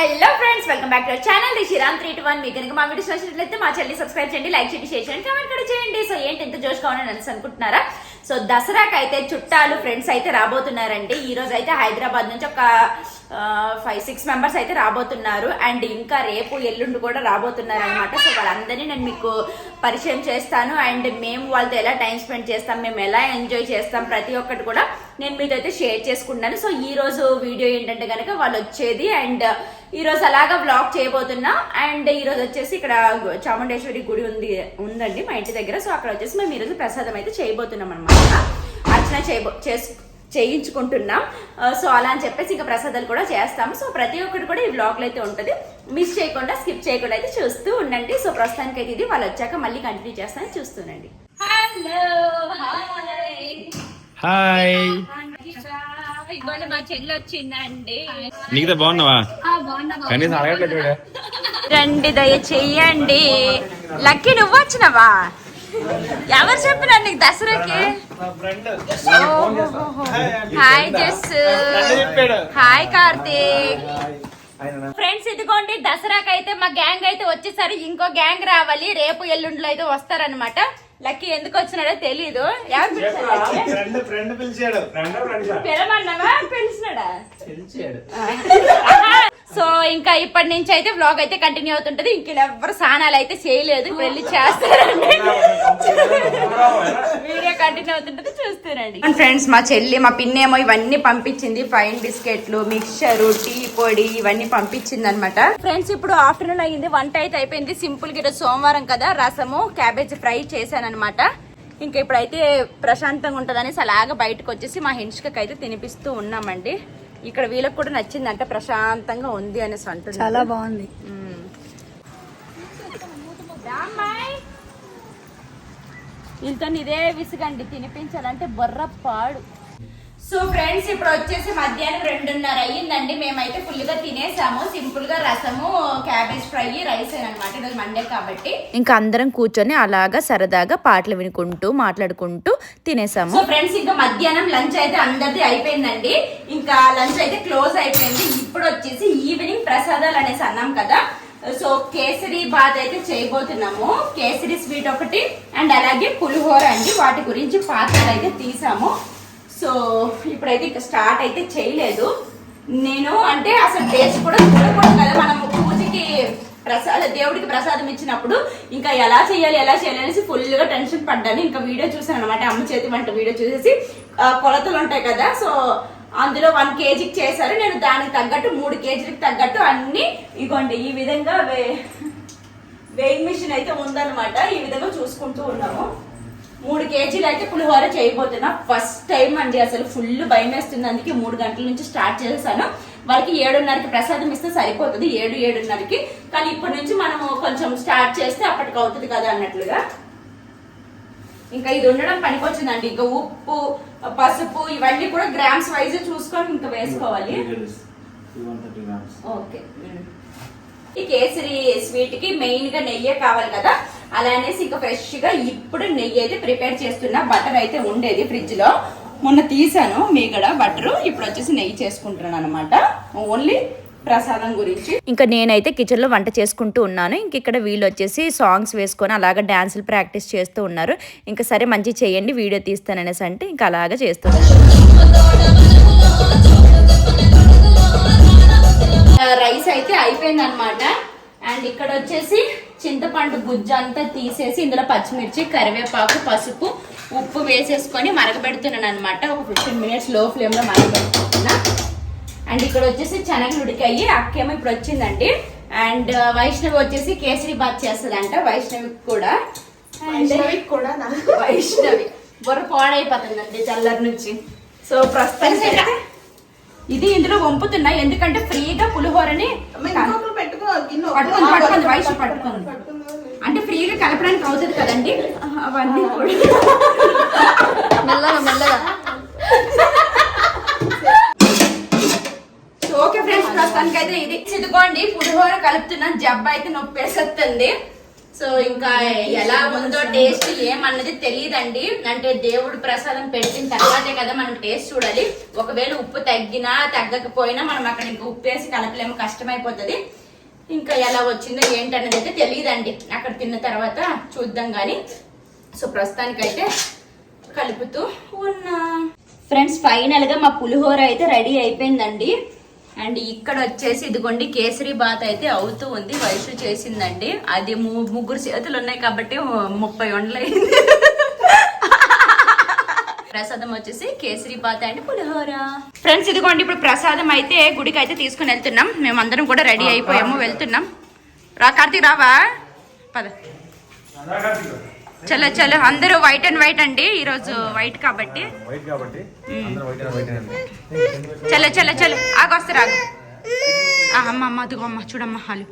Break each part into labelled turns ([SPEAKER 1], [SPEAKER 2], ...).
[SPEAKER 1] Hello friends welcome back to channel Sriram three two one మీకు కనుక మా videos నచ్చినట్లయితే మా చెల్లి సబ్స్క్రైబ్ చేయండి లైక్ చేయండి షేర్ చేయండి కామెంట్ కూడా చేయండి. సో ఏంటి ఎంత జోష్ కావాలని అనేసి అనుకుంటున్నారా? సో దసరాకి అయితే చుట్టాలు ఫ్రెండ్స్ అయితే రాబోతున్నారండి. ఈ రోజు అయితే హైదరాబాద్ నుంచి ఒక ఫైవ్ సిక్స్ మెంబర్స్ అయితే రాబోతున్నారు. అండ్ ఇంకా రేపు ఎల్లుండి కూడా రాబోతున్నారు అనమాట సో వాళ్ళందరినీ నేను మీకు పరిచయం చేస్తాను. అండ్ మేము వాళ్ళతో ఎలా టైం స్పెండ్ చేస్తాం మేము ఎలా ఎంజాయ్ చేస్తాం ప్రతి ఒక్కటి కూడా నేను మీతో అయితే షేర్ చేసుకుంటాను సో ఈ రోజు వీడియో ఏంటంటే కనుక వాళ్ళు వచ్చేది. అండ్ ఈ రోజు అలాగా బ్లాగ్ చేయబోతున్నా. అండ్ ఈ రోజు వచ్చేసి ఇక్కడ చాముండేశ్వరి గుడి ఉంది ఉందండి మా ఇంటి దగ్గర. సో అక్కడ వచ్చేసి మేము ఈ రోజు ప్రసాదం అయితే చేయబోతున్నాం అనమాట అర్చన చేయబో చేసు చేయించుకుంటున్నాం. సో అలా అని చెప్పేసి ఇంకా ప్రసాదాలు కూడా చేస్తాము. సో ప్రతి ఒక్కటి కూడా ఈ బ్లాగ్లో అయితే ఉంటుంది. మిస్ చేయకుండా స్కిప్ చేయకుండా అయితే చూస్తూ ఉండండి. సో ప్రస్తుతానికి అయితే ఇది. వాళ్ళు వచ్చాక మళ్ళీ కంటిన్యూ చేస్తాను చూస్తుండండి హలో హాయ్
[SPEAKER 2] హాయ్
[SPEAKER 1] ఇవాళ మా చెల్లి వచ్చిందండి.
[SPEAKER 2] నీకుదా బాగున్నావా? కనీసం అడగట్లేదు చూడ.
[SPEAKER 1] రండి దయ చెయ్యండి. లక్కీ నువ్వు వచ్చినవా? ఎవరు చెప్పినా నీకు దసరాకి? Hi Jas. Hi Karthik. Friends ఇదిగోండి దసరాకి అయితే మా గ్యాంగ్ అయితే వచ్చేసరి ఇంకో గ్యాంగ్ రావాలి. రేపు ఎల్లుండిలో అయితే వస్తారనమాట లక్కీ ఎందుకు వచ్చినాడో తెలీదు.
[SPEAKER 3] పిలిచాడు.
[SPEAKER 1] పిలవన్నావా పిలిచినాడా? సో ఇంకా ఇప్పటి నుంచి అయితే వ్లాగ్ అయితే కంటిన్యూ అవుతుంటది. ఇంక ఎవరు స్నానాలు అయితే చేయలేదు. ఇప్పుడు వెళ్ళి చేస్తారండి. వీడియో కంటిన్యూ అవుతుంటది. చూస్తారండి. ఫ్రెండ్స్ మా చెల్లి మా పిన్నేమో ఇవన్నీ పంపించింది. ఫైన్ బిస్కెట్లు మిక్చర్ టీ పొడి ఇవన్నీ పంపించింది అనమాట ఫ్రెండ్స్ ఇప్పుడు ఆఫ్టర్నూన్ అయ్యింది. వంట అయితే అయిపోయింది. సింపుల్గా సోమవారం కదా. రసము క్యాబేజ్ ఫ్రై చేశాను అనమాట ఇంకా ఇప్పుడైతే ప్రశాంతంగా ఉంటదనేసి అలాగా బయటకు వచ్చేసి మా హించుకకి అయితే తినిపిస్తూ ఉన్నామండి. ఇక్కడ వీళ్ళకి కూడా నచ్చిందంటే ప్రశాంతంగా ఉంది అనేసి అంటున్నారు.
[SPEAKER 4] చాలా బాగుంది.
[SPEAKER 1] వీళ్ళతో ఇదే విసుగండి. తినిపించాలంటే బొర్ర పాడు సో ఫ్రెండ్స్ ఇప్పుడు వచ్చేసి మధ్యాహ్నం రెండున్నర అయ్యిందండి. మేమైతే ఫుల్గా తినేసాము. సింపుల్గా రసము క్యాబేజ్ ఫ్రై రైస్ అనమాట ఈరోజు మండే కాబట్టి.
[SPEAKER 5] ఇంకా అందరం కూర్చొని అలాగా సరదాగా పాటలు వినుకుంటూ మాట్లాడుకుంటూ తినేసాము.
[SPEAKER 1] సో ఫ్రెండ్స్ ఇంకా మధ్యాహ్నం లంచ్ అయితే అందరిది అయిపోయిందండి. ఇంకా లంచ్ అయితే క్లోజ్ అయిపోయింది. ఇప్పుడు వచ్చేసి ఈవినింగ్ ప్రసాదాలు అనేసి అన్నాం కదా. సో కేసరి బాత్ అయితే చేయబోతున్నాము. కేసరి స్వీట్ ఒకటి అండ్ అలాగే పులిహోర అండి. వాటి గురించి పాత్రలు అయితే తీసాము. సో ఇప్పుడైతే ఇక స్టార్ట్ అయితే చేయలేదు. నేను అంటే అసలు టేస్ట్ కూడా చూడకూడదు కదా. మనము పూజకి ప్రసాద దేవుడికి ప్రసాదం ఇచ్చినప్పుడు ఇంకా ఎలా చేయాలి ఎలా చేయాలి అనేసి ఫుల్గా టెన్షన్ పడ్డాను. ఇంకా వీడియో చూసాను అనమాట అమ్మ చేతి వంట వీడియో చూసేసి కొలతలు ఉంటాయి కదా. సో అందులో వన్ కేజీకి చేశారు. నేను దానికి తగ్గట్టు మూడు కేజీలకు తగ్గట్టు అన్ని ఇగోండి ఈ విధంగా వే వెయింగ్ మిషన్ అయితే ఉందన్నమాట. ఈ విధంగా చూసుకుంటూ ఉన్నాము. మూడు కేజీలు అయితే పులిహోర చేయబోతున్నా. ఫస్ట్ టైం అండి అసలు ఫుల్ భయం వేస్తుంది. అందుకే మూడు గంటల నుంచి స్టార్ట్ చేశాను. వాళ్ళకి ఏడున్నరకి ప్రసాదం ఇస్తే సరిపోతుంది ఏడు ఏడున్నరకి. కానీ ఇప్పటి నుంచి మనము కొంచెం స్టార్ట్ చేస్తే అప్పటికి అవుతుంది కదా అన్నట్లుగా. ఇంకా ఇది ఉండడం పనికొచ్చిందండి. ఇంకా ఉప్పు పసుపు ఇవన్నీ కూడా గ్రామ్స్ వైజ్ చూసుకొని ఇంకా వేసుకోవాలి. ఓకే ఈ కేసరి స్వీట్కి మెయిన్గా నెయ్యే కావాలి కదా అలా అనేసి ఇంకా ఫ్రెష్గా ఇప్పుడు నెయ్యి అయితే ప్రిపేర్ చేస్తున్నా బటర్ అయితే ఉండేది ఫ్రిడ్జ్లో మొన్న తీసాను మీగడ బటర్ ఇప్పుడు వచ్చేసి నెయ్యి చేసుకుంటున్నాను అనమాట ఓన్లీ ప్రసాదం గురించి
[SPEAKER 5] ఇంకా నేనైతే కిచెన్లో వంట చేసుకుంటూ ఉన్నాను ఇంక ఇక్కడ వీళ్ళు వచ్చేసి సాంగ్స్ వేసుకొని అలాగా డాన్సులు ప్రాక్టీస్ చేస్తూ ఉన్నారు ఇంకా సరే మంచి చేయండి వీడియో తీస్తాననేసి అంటే ఇంకా అలాగా చేస్తున్నారు
[SPEAKER 1] రైస్ అయితే అయిపోయింది అనమాట అండ్ ఇక్కడ వచ్చేసి చింతపండు గుజ్జు అంతా తీసేసి ఇందులో పచ్చిమిర్చి కరివేపాకు పసుపు ఉప్పు వేసేసుకొని మరగబెడుతున్నాను అనమాట ఒక ఫిఫ్టీన్ మినిట్స్లో ఫ్లేమ్లో మరగబెడుతున్నా. అండ్ ఇక్కడ వచ్చేసి శనగలు ఉడికాయి. అక్కేమో ఇప్పుడు వచ్చిందండి. అండ్ వైష్ణవి వచ్చేసి కేసరి బాత్ చేస్తుందంట వైష్ణవి కూడా.
[SPEAKER 4] కూడా
[SPEAKER 1] వైష్ణవి. బుర్ర పాడైపోతుందండి చల్లరి నుంచి. సో ప్రస్తుతానికి అయితే ఇది ఇందులో వంపుతున్నా ఎందుకంటే ఫ్రీగా పులిహోరని పట్టుకుంది పట్టుకుంది వైష్ణవి పట్టుకుంది అంటే ఫ్రీగా కలపడానికి అవుతుంది కదండి. అవన్నీ కూడా.
[SPEAKER 4] మెల్లగా మెల్లగా.
[SPEAKER 1] సో ఓకే ఫ్రెండ్స్ ప్రస్తుతానికి అయితే ఇది. ఇదిగోండి పులిహోర కలుపుతున్నాను. జబ్బ అయితే నొప్పేసేస్తుంది సో ఇంకా ఎలా ఉందో టేస్ట్ ఏమన్నది తెలియదండి అంటే దేవుడు ప్రసాదం పెట్టిన తర్వాతే కదా మనం టేస్ట్ చూడాలి. ఒకవేళ ఉప్పు తగ్గినా తగ్గకపోయినా మనం అక్కడ ఇంకా ఉప్పు వేసి కలపలేము కష్టమైపోతుంది. ఇంకా ఎలా వచ్చిందో ఏంటన్నది అయితే తెలియదండి అక్కడ తిన్న తర్వాత చూద్దాం కానీ సో ప్రస్తుతానికైతే కలుపుతూ ఉన్నా. ఫ్రెండ్స్ ఫైనల్గా మా పులిహోర అయితే రెడీ అయిపోయిందండి. అండ్ ఇక్కడ వచ్చేసి ఇదిగోండి కేసరి బాత్ అయితే అవుతూ ఉంది. వైషు చేసిందండి. అది ము- ముగ్గురు చేతులు ఉన్నాయి కాబట్టి ముప్పై వందలు అయింది ప్రసాదం వచ్చేసి కేసరి బాత్ అండ్ పులిహోర. ఫ్రెండ్స్ ఇదిగోండి ఇప్పుడు ప్రసాదం అయితే గుడికి అయితే తీసుకుని వెళ్తున్నాం. మేమందరం కూడా రెడీ అయిపోయాము వెళ్తున్నాం. రా కార్తీక్ రావా? పద. చలో చలో. అందరూ వైట్ అండ్ వైట్ అండి. ఈరోజు వైట్ కాబట్టి.
[SPEAKER 2] వైట్ కాబట్టి. అందరూ వైట్ అండి.
[SPEAKER 1] చలో చలో చలో. ఆగొస్తారు ఆగు అమ్మ అమ్మ అదిగో అమ్మ చూడమ్మ హాలు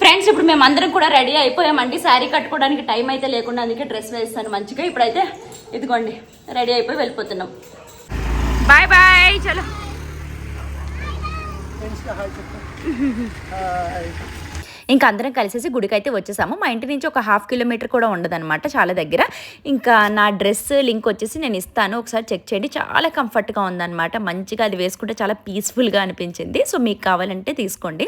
[SPEAKER 1] ఫ్రెండ్స్ ఇప్పుడు మేము అందరం కూడా రెడీ అయిపోయామండి. శారీ కట్టుకోవడానికి టైం అయితే లేకుండా అందుకే డ్రెస్ వేస్తాను మంచిగా. ఇప్పుడైతే ఇదిగోండి రెడీ అయిపోయి వెళ్ళిపోతున్నాం. బాయ్ బాయ్ చలో.
[SPEAKER 5] ఇంకా అందరం కలిసేసి గుడికి అయితే వచ్చేసాము. మా ఇంటి నుంచి ఒక హాఫ్ కిలోమీటర్ కూడా ఉండదన్నమాట చాలా దగ్గర. ఇంకా నా డ్రెస్ లింక్ వచ్చేసి నేను ఇస్తాను. ఒకసారి చెక్ చేయండి. చాలా కంఫర్ట్గా ఉందన్నమాట. మంచిగా అది వేసుకుంటే చాలా పీస్ఫుల్గా అనిపించింది. సో మీకు కావాలంటే తీసుకోండి.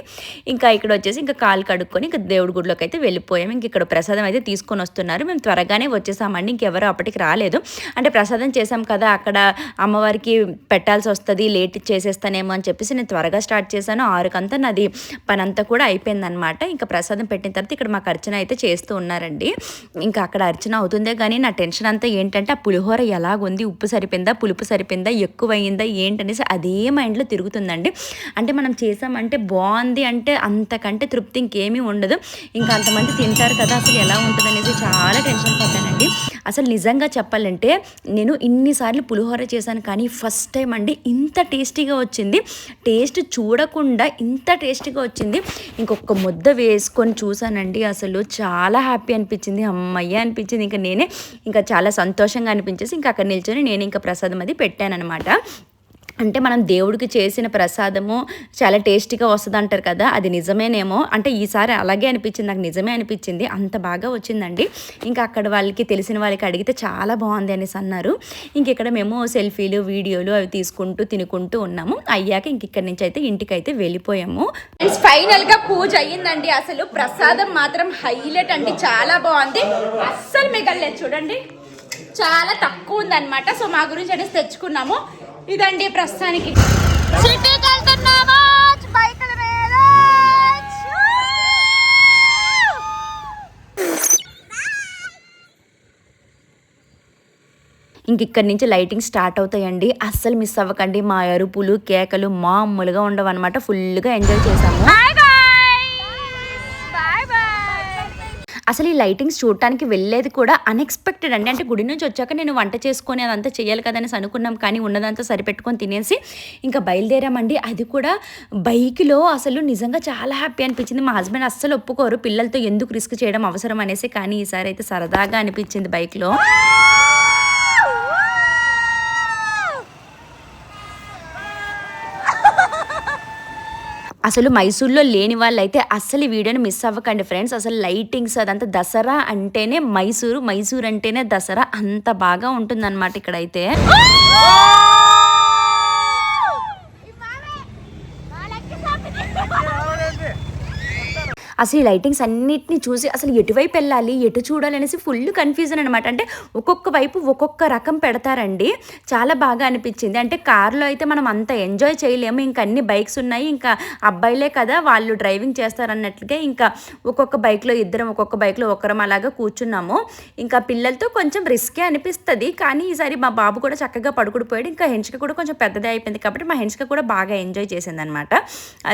[SPEAKER 5] ఇంకా ఇక్కడ వచ్చేసి ఇంకా కాలు కడుక్కొని ఇంకా దేవుడి గుడిలోకి అయితే వెళ్ళిపోయాము ఇంక ఇక్కడ ప్రసాదం అయితే తీసుకొని వస్తున్నారు. మేము త్వరగానే వచ్చేసామండి. ఇంకెవరు అప్పటికి రాలేదు. అంటే ప్రసాదం చేసాం కదా అక్కడ అమ్మవారికి పెట్టాల్సి వస్తుంది లేట్ చేసేస్తానేమో అని చెప్పేసి నేను త్వరగా స్టార్ట్ చేశాను. ఆరుకంతా నాది పని అంతా కూడా అయిపోయిందనమాట ఇంకా ప్రసాదం పెట్టిన తర్వాత ఇక్కడ మాకు అర్చన అయితే చేస్తూ ఉన్నారండి. ఇంకా అక్కడ అర్చన అవుతుందే కానీ నా టెన్షన్ అంతా ఏంటంటే ఆ పులిహోర ఎలాగుంది? ఉప్పు సరిపోయిందా? పులుపు సరిపోయిందా? ఎక్కువైందా ఏంటనేసి అదే మైండ్లో తిరుగుతుందండి. అంటే మనం చేసామంటే బాగుంది అంటే అంతకంటే తృప్తి ఇంకేమీ ఉండదు. ఇంకా అంతమంది తింటారు కదా అసలు ఎలా ఉంటుంది అనేసి చాలా టెన్షన్ పడ్డానండి. అసలు నిజంగా చెప్పాలంటే నేను ఇన్నిసార్లు పులిహోర చేశాను కానీ ఫస్ట్ టైం అండి ఇంత టేస్టీగా వచ్చింది. టేస్ట్ చూడకుండా ఇంత టేస్టీగా వచ్చింది. ఇంకొక ముద్ద వేసుకొని చూసానండి అసలు చాలా హ్యాపీ అనిపించింది. అమ్మయ్య అనిపించింది. ఇంకా నేనే ఇంకా చాలా సంతోషంగా అనిపించేసి ఇంకా అక్కడ నిల్చొని నేను ఇంకా ప్రసాదం అది పెట్టానమాట అంటే మనం దేవుడికి చేసిన ప్రసాదము చాలా టేస్టీగా వస్తుంది అంటారు కదా అది నిజమేనేమో. అంటే ఈసారి అలాగే అనిపించింది నాకు నిజమే అనిపించింది అంత బాగా వచ్చిందండి. ఇంకా అక్కడ వాళ్ళకి తెలిసిన వాళ్ళకి అడిగితే చాలా బాగుంది అనేసి అన్నారు. ఇంక ఇక్కడ మేము సెల్ఫీలు వీడియోలు అవి తీసుకుంటూ తినుకుంటూ ఉన్నాము. అయ్యాక ఇంక ఇక్కడ నుంచి అయితే ఇంటికి అయితే వెళ్ళిపోయాము
[SPEAKER 1] ఫైనల్గా పూజ అయ్యిందండి. అసలు ప్రసాదం మాత్రం హైలైట్ అండి. చాలా బాగుంది. అస్సలు మిగలలేదు. చూడండి. చాలా తక్కువ ఉందన్నమాట. సో మా గురించి అనేసి తెచ్చుకున్నాము. ఇదండి ప్రస్తుతానికి.
[SPEAKER 5] ఇంక ఇక్కడి నుంచి లైటింగ్ స్టార్ట్ అవుతాయండి. అస్సలు మిస్ అవ్వకండి. మా అరుపులు కేకలు మామూలుగా ఉండవు అనమాట ఫుల్గా ఎంజాయ్ చేసాము
[SPEAKER 1] బాయ్ బాయ్ బాయ్
[SPEAKER 5] అసలు ఈ లైటింగ్స్ చూడటానికి వెళ్ళేది కూడా అన్ఎక్స్పెక్టెడ్ అండి. అంటే గుడి నుంచి వచ్చాక నేను వంట చేసుకొని అదంతా చేయాలి కదనేసి అనుకున్నాం. కానీ ఉన్నదంతా సరిపెట్టుకొని తినేసి ఇంకా బయలుదేరామండి. అది కూడా బైక్లో అసలు నిజంగా చాలా హ్యాపీ అనిపించింది. మా హస్బెండ్ అస్సలు ఒప్పుకోరు. పిల్లలతో ఎందుకు రిస్క్ చేయడం అవసరం అనేసి. కానీ ఈసారి అయితే సరదాగా అనిపించింది బైక్లో. అసలు మైసూర్లో లేని వాళ్ళైతే అస్సలు ఈ వీడియోని మిస్ అవ్వకండి ఫ్రెండ్స్ అసలు లైటింగ్స్ అదంతా దసరా అంటేనే మైసూరు మైసూర్ అంటేనే దసరా అంత బాగా ఉంటుందన్నమాట ఇక్కడైతే. అసలు ఈ లైటింగ్స్ అన్నిటిని చూసి అసలు ఎటువైపు వెళ్ళాలి ఎటు చూడాలి అనేసి ఫుల్ కన్ఫ్యూజన్ అనమాట అంటే ఒక్కొక్క వైపు ఒక్కొక్క రకం పెడతారండి. చాలా బాగా అనిపించింది. అంటే కార్లో అయితే మనం అంత ఎంజాయ్ చేయలేము. ఇంకా అన్ని బైక్స్ ఉన్నాయి. ఇంకా అబ్బాయిలే కదా వాళ్ళు డ్రైవింగ్ చేస్తారన్నట్లుగా ఇంకా ఒక్కొక్క బైక్లో ఇద్దరం ఒక్కొక్క బైక్లో ఒకరం అలాగా కూర్చున్నాము. ఇంకా పిల్లలతో కొంచెం రిస్కే అనిపిస్తుంది. కానీ ఈసారి మా బాబు కూడా చక్కగా పడుకుడిపోయాడు. ఇంకా హెంచిక కూడా కొంచెం పెద్దదే అయిపోయింది కాబట్టి మా హెంచిక కూడా బాగా ఎంజాయ్ చేసిందనమాట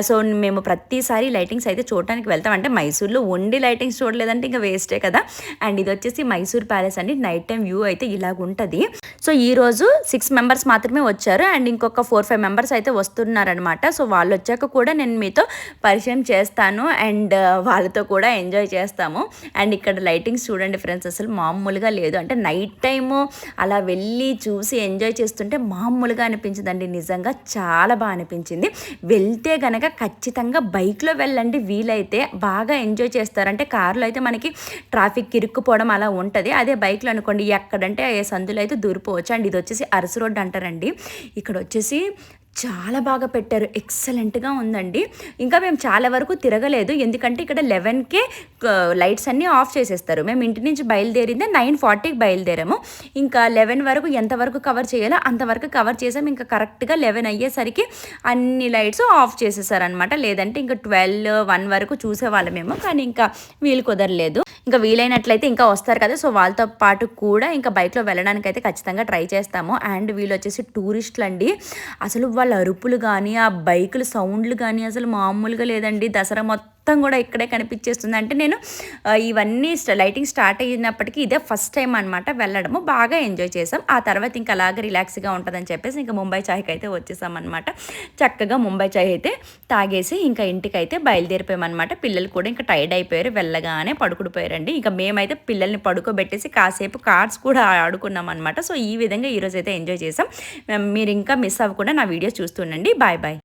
[SPEAKER 5] సో మేము ప్రతిసారి లైటింగ్స్ అయితే చూడటానికి వెళ్తాం. అంటే మైసూర్లో ఓన్లీ లైటింగ్స్ చూడలేదంటే ఇంకా వేస్టే కదా. అండ్ ఇది వచ్చేసి మైసూర్ ప్యాలెస్ అండి. నైట్ టైం వ్యూ అయితే ఇలాగ ఉంటుంది. సో ఈ రోజు సిక్స్ మెంబర్స్ మాత్రమే వచ్చారు. అండ్ ఇంకొక ఫోర్ ఫైవ్ మెంబర్స్ అయితే వస్తున్నారనమాట సో వాళ్ళు వచ్చాక కూడా నేను మీతో పరిచయం చేస్తాను. అండ్ uh, వాళ్ళతో కూడా ఎంజాయ్ చేస్తాము. అండ్ ఇక్కడ లైటింగ్స్ చూడండి ఫ్రెండ్స్ అసలు మామూలుగా లేదు. అంటే నైట్ టైము అలా వెళ్ళి చూసి ఎంజాయ్ చేస్తుంటే మామూలుగా అనిపించిందండి. నిజంగా చాలా బాగా అనిపించింది. వెళ్తే గనక ఖచ్చితంగా బైక్లో వెళ్ళండి వీలైతే. బాగా ఎంజాయ్ చేస్తారు. అంటే కార్లో అయితే మనకి ట్రాఫిక్ ఇరుక్కుపోవడం అలా ఉంటుంది. అదే బైక్లో అనుకోండి ఎక్కడంటే ఏ సందులో అయితే దూరిపోవచ్చు. అండ్ ఇది వచ్చేసి అరసు రోడ్డు అంటారండి. ఇక్కడ వచ్చేసి చాలా బాగా పెట్టారు. ఎక్సలెంట్గా ఉందండి. ఇంకా మేము చాలా వరకు తిరగలేదు. ఎందుకంటే ఇక్కడ లెవెన్కే లైట్స్ అన్నీ ఆఫ్ చేసేస్తారు. మేము ఇంటి నుంచి బయలుదేరిందే నైన్ ఫార్టీకి బయలుదేరాము. ఇంకా లెవెన్ వరకు ఎంతవరకు కవర్ చేయాలో అంతవరకు కవర్ చేసాం ఇంకా కరెక్ట్గా లెవెన్ అయ్యేసరికి అన్ని లైట్స్ ఆఫ్ చేసేసారనమాట లేదంటే ఇంకా ట్వెల్వ్ వన్ వరకు చూసేవాళ్ళమేమో. కానీ ఇంకా వీలు కుదరలేదు. ఇంకా వీలైనట్లయితే ఇంకా వస్తారు కదా. సో వాళ్ళతో పాటు కూడా ఇంకా బైక్లో వెళ్ళడానికి అయితే ఖచ్చితంగా ట్రై చేస్తాము. అండ్ వీళ్ళు వచ్చేసి టూరిస్టులు అండి అసలు వాళ్ళ అరుపులు కానీ ఆ బైకుల సౌండ్లు కానీ అసలు మామూలుగా లేదండి. దసరా మొత్తం మొత్తం కూడా ఇక్కడే కనిపించేస్తుంది. అంటే నేను ఇవన్నీ స్ట- లైటింగ్ స్టార్ట్ అయినప్పటికీ ఇదే ఫస్ట్ టైం అనమాట వెళ్ళడము. బాగా ఎంజాయ్ చేసాం ఆ తర్వాత ఇంకా అలాగే రిలాక్స్గా ఉంటుందని చెప్పేసి ఇంకా ముంబై చాయ్కి అయితే వచ్చేసామన్నమాట చక్కగా ముంబై చాయ్ అయితే తాగేసి ఇంకా ఇంటికి అయితే బయలుదేరిపోయామన్నమాట. పిల్లలు కూడా ఇంకా టైర్డ్ అయిపోయారు. వెళ్ళగానే పడుకుడిపోయారండి. ఇంకా మేమైతే పిల్లల్ని పడుకోబెట్టేసి కాసేపు కార్డ్స్ కూడా ఆడుకున్నాం అనమాట సో ఈ విధంగా ఈరోజు అయితే ఎంజాయ్ చేసాం మీరు ఇంకా మిస్ అవ్వకుండా నా వీడియోస్ చూస్తుండండి బాయ్ బాయ్.